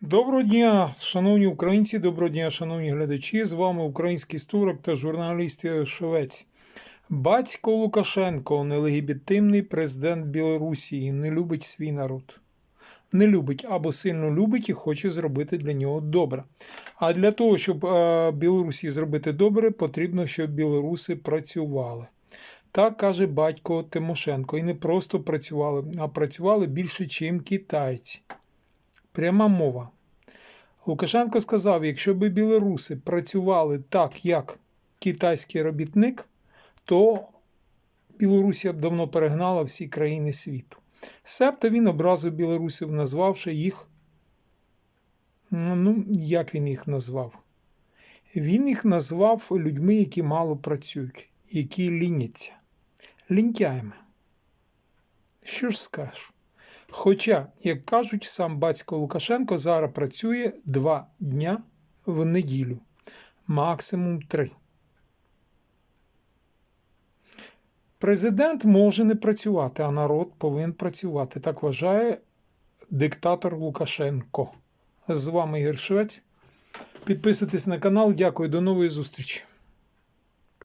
Доброго дня, шановні українці, доброго дня, шановні глядачі. З вами український історик та журналіст Швець. Батько Лукашенко, нелегітимний президент Білорусі, не любить свій народ. Не любить або сильно любить і хоче зробити для нього добре. А для того, щоб е, Білорусі зробити добре, потрібно, щоб білоруси працювали. Так каже батько Тимошенко. І не просто працювали, а працювали більше, чим китайці. Пряма мова. Лукашенко сказав: якщо б білоруси працювали так, як китайський робітник, то Білорусія б давно перегнала всі країни світу. Себто він образив білорусів, назвавши їх. Ну, як він їх назвав? Він їх назвав людьми, які мало працюють, які ліняться, лінтяями. Що ж скажеш? Хоча, як кажуть, сам батько Лукашенко зараз працює два дня в неділю, максимум три. Президент може не працювати, а народ повинен працювати. Так вважає диктатор Лукашенко. З вами Ігор Швець. Підписуйтесь на канал. Дякую, до нової зустрічі.